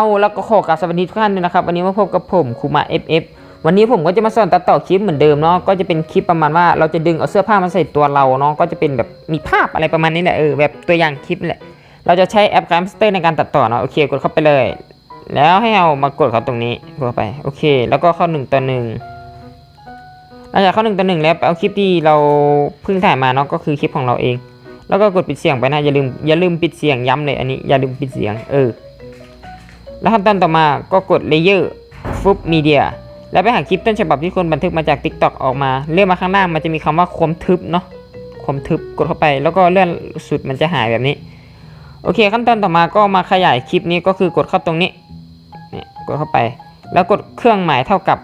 เอาแล้วก็ขอกราบสวัสดีทุกท่านด้วยนะครับวันนี้มาพบกับผมคูมา FF วันนี้ผมก็จะมาสอนตัดต่อคลิปเหมือนเดิมเนาะก็จะเป็นคลิปประมาณว่าเราจะดึงเอาเสื้อผ้ามาใส่ตัวเราเนาะก็จะเป็นแบบมีภาพอะไรประมาณนี้แหละเออแบบตัวอย่างคลิปแหละเราจะใช้แอป Camster ในการตัดต่อเนาะโอเคกดเข้าไปเลย แล้วให้เอามากดเขาตรงนี้กดไปโอเค แล้วก็เข้าหนึ่งต่อหนึ่งหลังจากเข้าหนึ่งต่อหนึ่งแล้วไปเอาคลิปที่เราเพิ่งถ่ายมาเนาะก็คือคลิปของเราเอง แล้วก็กดปิดเสียงไปนะอย่าลืมอย่าลืมปิดเสียงย้ำเลยอันนี้อย่าลืมปิดเสียงเออ แล้วขั้นตอนต่อมาก็กด Layer ฟุบ Media แล้วไปหาคลิปต้นฉบับที่คนบันทึกมาจาก TikTok ออกมา เลื่อนมาข้างล่างมันจะมีคำว่าความทึบเนาะความทึบกดเข้าไป แล้วก็เลื่อนสุดมันจะหายแบบนี้ โอเค ขั้นตอนต่อมาก็มาขยายคลิปนี้ก็คือกดเข้าตรงนี้เนี่ยกดเข้าไป แล้วกดเครื่องหมายเท่ากับ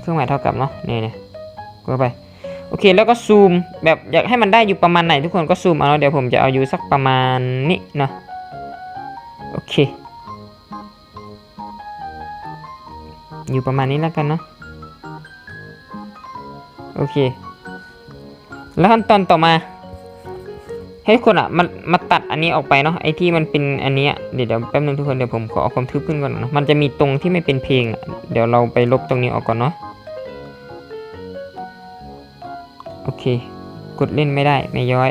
เครื่องหมายเท่ากับเนาะเนี่ยเนี่ยกดเข้าไปโอเคแล้วก็ซูมแบบอยากให้มันได้อยู่ประมาณไหนทุกคนก็ซูมเอาเนาะเดี๋ยวผมจะเอาอยู่สักประมาณนี้เนาะโอเค อยู่ประมาณนี้แล้วกันเนาะโอเค แล้วขั้นตอนต่อมา ให้คนอะมามาตัดอันนี้ออกไปเนาะไอที่มันเป็นอันนี้เดี๋ยวเดี๋ยวแป๊บนึงทุกคนเดี๋ยวผมขอเอาความทึบขึ้นก่อนนะมันจะมีตรงที่ไม่เป็นเพลงเดี๋ยวเราไปลบตรงนี้ออกก่อนเนาะโอเค กดเล่นไม่ได้ไม่ย้อย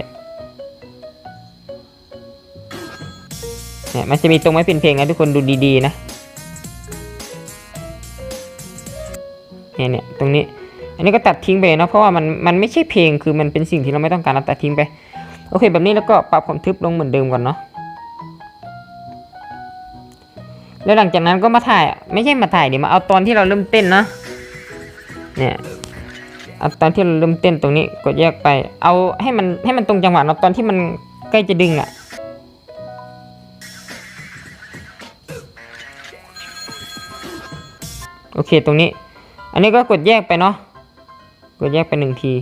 เนี่ยมันจะมีตรงไม่เป็นเพลงนะทุกคนดูดีๆนะ เนี่ยเนี่ยตรงนี้ อันนี้ก็ตัดทิ้งไปเนาะเพราะว่ามันมันไม่ใช่เพลงคือมันเป็นสิ่งที่เราไม่ต้องการเราตัดทิ้งไป โอเค แบบนี้แล้วก็ปรับความทึบลงเหมือนเดิมก่อนเนาะแล้วหลังจากนั้นก็มาถ่ายไม่ใช่มาถ่ายดิมาเอาตอนที่เราเริ่มเต้นเนาะเนี่ยเอาตอนที่เราเริ่มเต้นตรงนี้กดแยกไป เอาให้มันให้มันตรงจังหวะเนาะตอนที่มันใกล้จะดึงอะโอเคตรงนี้ อันนี้ก็กดแยกไปเนาะกดแยกไปหนึ่งที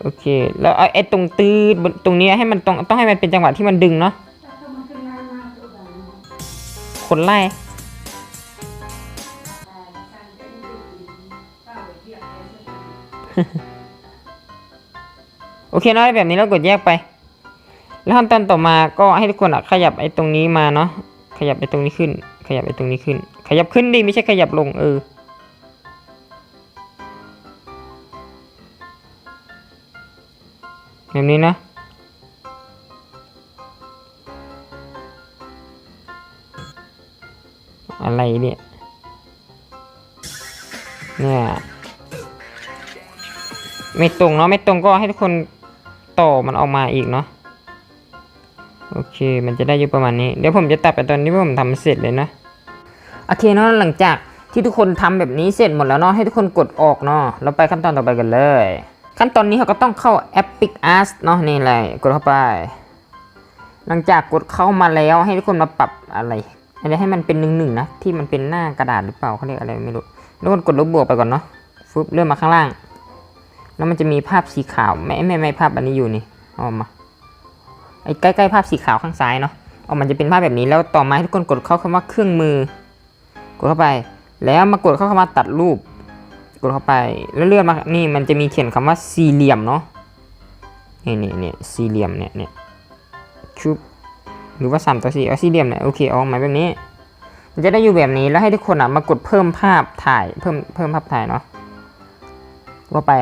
โอเค แล้วไอ้ตรงตื้อตรงนี้ให้มันตรงต้องให้มันเป็นจังหวะที่มันดึงเนาะคนไล่โอเคเนาะแบบนี้แล้วกดแยกไป แล้วขั้นตอนต่อมาก็ให้ทุกคนขยับไอ้ตรงนี้มาเนาะขยับไอ้ตรงนี้ขึ้น ขยับไอ้ตรงนี้ขึ้น ขยับขึ้นดิไม่ใช่ขยับลงเออ แบบนี้นะ อะไรเนี่ย เนี่ย ไม่ตรงเนาะไม่ตรงก็ให้ทุกคนต่อมันออกมาอีกเนาะโอเค มันจะได้อยู่ประมาณนี้ เดี๋ยวผมจะตัดไปตอนที่ผมทำเสร็จเลยนะ โอเคเนาะหลังจากที่ทุกคนทำแบบนี้เสร็จหมดแล้วเนาะให้ทุกคนกดออกเนาะเราไปขั้นตอนต่อไปกันเลย ขั้นตอนนี้เราก็ต้องเข้า Epic Art เนาะนี่เลยกดเข้าไป หลังจากกดเข้ามาแล้วให้ทุกคนมาปรับอะไรอะไรให้มันเป็นหนึ่งหนึ่งนะที่มันเป็นหน้ากระดาษหรือเปล่าเขาเรียกอะไรไม่รู้ทุกคนกดลบบวกไปก่อนเนาะฟึบเลื่อนมาข้างล่าง แล้วมันจะมีภาพสีขาวไม่ไม่ไม่ภาพอันนี้อยู่นี่เอาอมาไอ้ใกล้ๆภาพสีขาวข้างซ้ายเนาะออกมันจะเป็นภาพแบบนี้แล้วต่อมาให้ทุกคนกดเข้าคำว่าเครื่องมือ กดเข้าไป แล้วมากดเข้าคำว่าตัดรูป กดเข้าไปแล้วเลื่อนมานี่มันจะมีเขียนคำว่าสี่เหลี่ยมเนาะนี่นี่นี่สี่เหลี่ยมเนี่ยเนี่ยชุบหรือว่าสามต่อสี่เอาสี่เหลี่ยมเนี่ยโอเคออกมาแบบนี้มันจะได้อยู่แบบนี้แล้วให้ทุกคนอะมากดเพิ่มภาพถ่ายเพิ่มเพิ่มภาพถ่ายเนาะว่าไป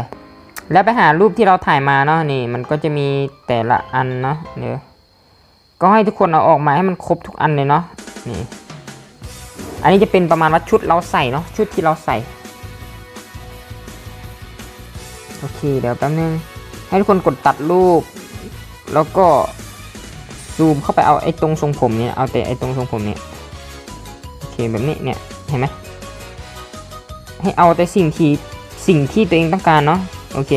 แล้วไปหารูปที่เราถ่ายมาเนาะนี่ มันก็จะมีแต่ละอันเนาะเดี๋ยก็ให้ทุกคนเอาออกมาให้มันครบทุกอันเลยเนาะนี่ อันนี้จะเป็นประมาณว่าชุดเราใส่เนาะชุดที่เราใส่โอเคเดี๋ยวแป๊บนึงให้ทุกคนกดตัดรูป แล้วก็ซูมเข้าไปเอาไอ้ตรงทรงผมเนี่ยเอาแต่ไอ้ตรงทรงผมเนี่ยโอเคแบบนี้เนี่ยเห็นไหมให้เอาแต่สิ่งที่สิ่งที่ตัวเองต้องการเนาะโอเค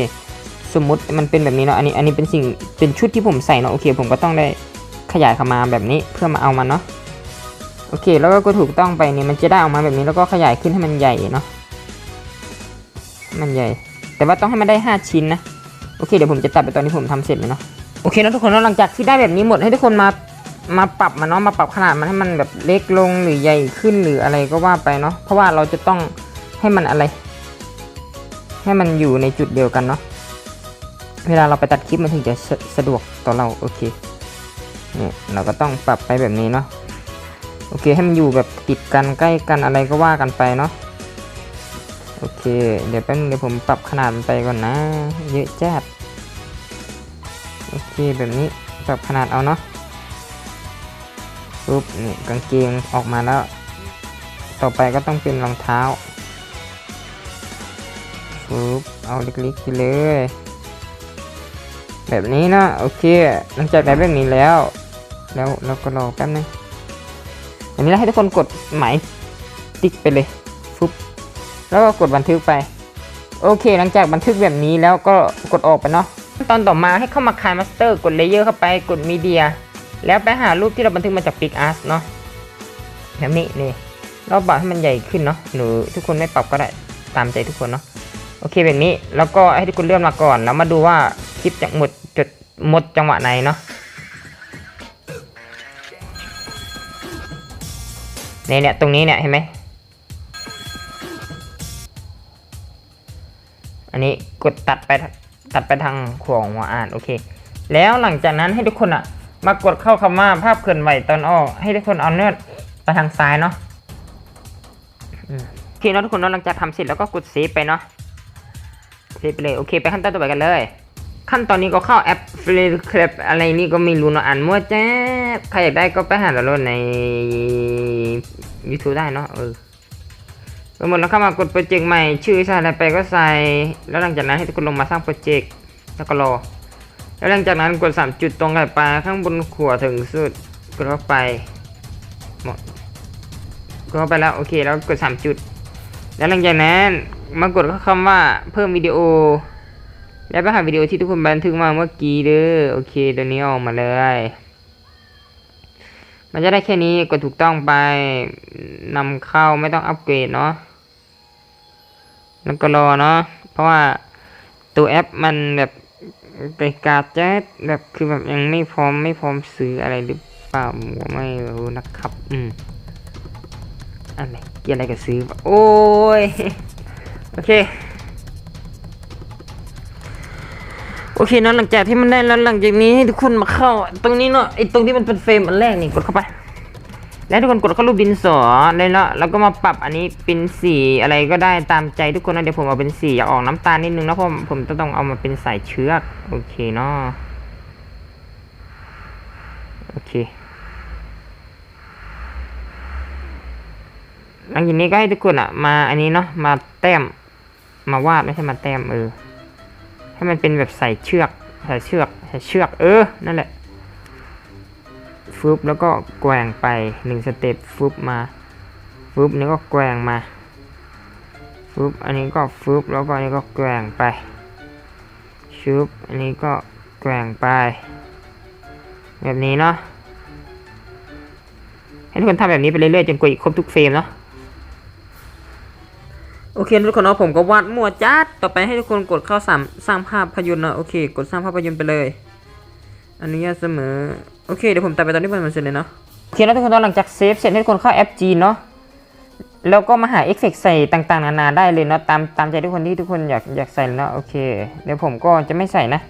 สมมุติมันเป็นแบบนี้เนาะอันนี้อันนี้เป็นสิ่งเป็นชุดที่ผมใส่เนาะโอเค ผมก็ต้องได้ขยายเข้ามาแบบนี้เพื่อมาเอามันเนาะ โอเค แล้วก็กดถูกต้องไปเนี่ยมันจะได้ออกมาแบบนี้แล้วก็ขยายขึ้นให้มันใหญ่เนาะให้มันใหญ่ แต่ว่าต้องให้มันได้ 5 ชิ้นนะโอเคเดี๋ยวผมจะตัดไปตอนที่ผมทำเสร็จเลยเนาะโอเคนะทุกคนหลังจากที่ได้แบบนี้หมดให้ทุกคนมามาปรับมันเนาะมาปรับขนาดมันให้มันแบบเล็กลงหรือใหญ่ขึ้นหรืออะไรก็ว่าไปเนาะเพราะว่าเราจะต้องให้มันอะไร ให้มันอยู่ในจุดเดียวกันเนาะเวลาเราไปตัดคลิปมันถึงจะสะสะดวกต่อเราโอเคเนี่ยเราก็ต้องปรับไปแบบนี้เนาะ โอเคให้มันอยู่แบบติดกันใกล้กันอะไรก็ว่ากันไปเนาะโอเค เดี๋ยวแป๊บนึงเดี๋ยวผมปรับขนาดมันไปก่อนนะ เยอะจัดโอเคแบบนี้ปรับขนาดเอาเนาะปุ๊บนี่กางเกงออกมาแล้ว ต่อไปก็ต้องเป็นรองเท้าปุ๊บเอาเล็กๆไปเลย แบบนี้นะโอเค หลังจากได้แบบนี้แล้ว แล้วเราก็รอแป๊บนึง อันนี้เราให้ทุกคนกดหมายติ๊กไปเลยฟุบแล้วก็กดบันทึกไป โอเค หลังจากบันทึกแบบนี้แล้วก็กดออกไปเนาะตอนต่อมาให้เข้ามาคลายมาสเตอร์กดเลเยอร์เข้าไปกดมีเดียแล้วไปหารูปที่เราบันทึกมาจาก Big Ass เนาะแบบนี้นี่เราปรับให้มันใหญ่ขึ้นเนาะหรือทุกคนไม่ปรับก็ได้ตามใจทุกคนเนาะโอเคแบบนี้แล้วก็ให้ทุกคนเลื่อนมาก่อนแล้วมาดูว่าคลิปจะหมดจุดหมดจังหวะไหนเนาะ เนี่ยเนี่ยตรงนี้เนี่ยเห็นไหมอันนี้กดตัดไปตัดไปทางขวงหัวอ่านโอเค แล้วหลังจากนั้นให้ทุกคนอะ มากดเข้าคำว่าภาพเคลื่อนไหวตอนออก ให้ทุกคนเอาเนื้อไปทางซ้ายเนาะโอเคเนาะทุกคนเนาะหลังจากทำเสร็จแล้วก็กดเซฟไปเนาะเซฟไปเลยโอเคไปขั้นตอนต่อไปกันเลย ขั้นตอนนี้ก็เข้าแอป f l i p อะไรนี่ก็ไม่รู้เนาะอ่านมั่วแจ๊บ ใครอยากได้ก็ไปหาดาวน์โหลดใน YouTube ได้เนาะเออสมมติเราเข้ามากดโปรเจกต์ใหม่ชื่อใส่อะไรไปก็ใส่ แล้วหลังจากนั้นให้ทุกคนลงมาสร้างโปรเจกต์แล้วก็รอ แล้วหลังจากนั้นกด 3 จุดตรงกับปลายข้างบนขวาถึงสุดกดเข้าไปหมดกดเข้าไปแล้วโอเคแล้วกด 3 จุด แล้วหลังจากนั้นมากดเข้าคำว่าเพิ่มวิดีโอ แล้วไปหาวิดีโอที่ทุกคนบันทึกมาเมื่อกี้เด้อโอเคตัวนี้ออกมาเลย มันจะได้แค่นี้กดถูกต้องไปนำเข้าไม่ต้องอัปเกรดเนาะแล้วก็รอเนาะเพราะว่าตัวแอปมันแบบไปกาแจ๊ดแบบคือแบบยังไม่พร้อมไม่พร้อมซื้ออะไรหรือเปล่าผมไม่รู้นะครับ อืมอะไรเกี่ยอะไรกับซื้อ โอ้ย โอเค โอเคเนาะหลังจากที่มันได้แล้วหลังจากนี้ให้ทุกคนมาเข้า ตรงนี้เนาะไอตรงที่มันเป็นเฟรมอันแรกนี่กดเข้าไป แล้วทุกคนกดเข้ารูปดินสอเลยเนาะแล้วก็มาปรับอันนี้เป็นสีอะไรก็ได้ตามใจทุกคนนะเดี๋ยวผมเอาเป็นสีอยากออกน้ำตาลนิดนึงนะเพราะผมจะต้องเอามาเป็นสายเชือกโอเคเนาะโอเคหลังจากนี้ก็ให้ทุกคนอะมาอันนี้เนาะมาแต้มมาวาดไม่ใช่มาแต้มเออ ให้มันเป็นแบบใส่เชือกใส่เชือกใส่เชือกเออนั่นแหละฟึบแล้วก็แกว่งไปหนึ่งสเต็ปฟึบมาฟึบนี้ก็แกว่งมาฟึบอันนี้ก็ฟึบแล้วก็อันนี้ก็แกว่งไปชึบอันนี้ก็แกว่งไป แบบนี้เนาะให้ทุกคนทำแบบนี้ไปเรื่อยๆจนกว่าครบทุกเฟรมเนาะ โอเคทุกคนเนาะผมก็วาดมั่วจัดต่อไปให้ทุกคนกดเข้าสามสร้างภาพพยนตร์เนาะโอเค กดสร้างภาพพยนตร์ไปเลยอนุญาตเสมอโอเคเดี๋ยวผมตัดไปตอนที่มันเสร็จเลยเนาะโอเคแล้วทุกคนเนหลังจากเซฟเสร็จให้ทุกคนเข้าแอป G เนาะแล้วก็มาหาเอฟเฟกใส่ต่างๆนานาได้เลยเนาะตามตามใจทุกคนที่ทุกคนอยากอยากใส่เนาะโอเค เดี๋ยวผมก็จะไม่ใส่นะ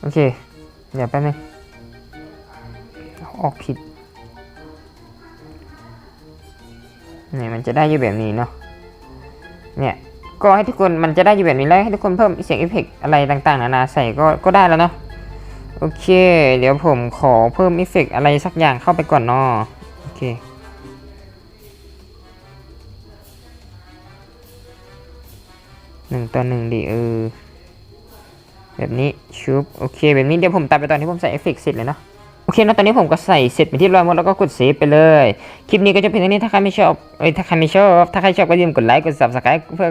โอเค เดี๋ยวแป๊บนึงออกผิด เนี่ยมันจะได้อยู่แบบนี้เนาะเนี่ยก็ให้ทุกคนมันจะได้อยู่แบบนี้แล้วให้ทุกคนเพิ่มเสียงเอฟเฟกอะไรต่างๆนานาใส่ก็ก็ได้แล้วเนาะโอเค เดี๋ยวผมขอเพิ่มเอฟเฟกอะไรสักอย่างเข้าไปก่อนเนาะโอเคหนึ่งต่อหนึ่งดิเออแบบนี้ชุบโอเคแบบนี้เดี๋ยวผมตัดไปตอนที่ผมใส่เอฟเฟกเสร็จเลยเนาะ โอเคนะตอนนี้ผมก็ใส่เสร็จเป็นที่เรียบร้อยมดแล้วก็กดเซฟไปเลย คลิปนี้ก็จะเป็นเท่านี้ถ้าใครไม่ชอบเอ้ยถ้าใครไม่ชอบ ถ้าใครชอบก็อย่าลืมกดไลค์ กดซับสไครต์เพื่อ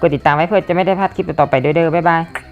กดติดตามไว้เพื่อจะไม่ได้พลาดคลิปต่อไปเด้อๆบ๊ายบาย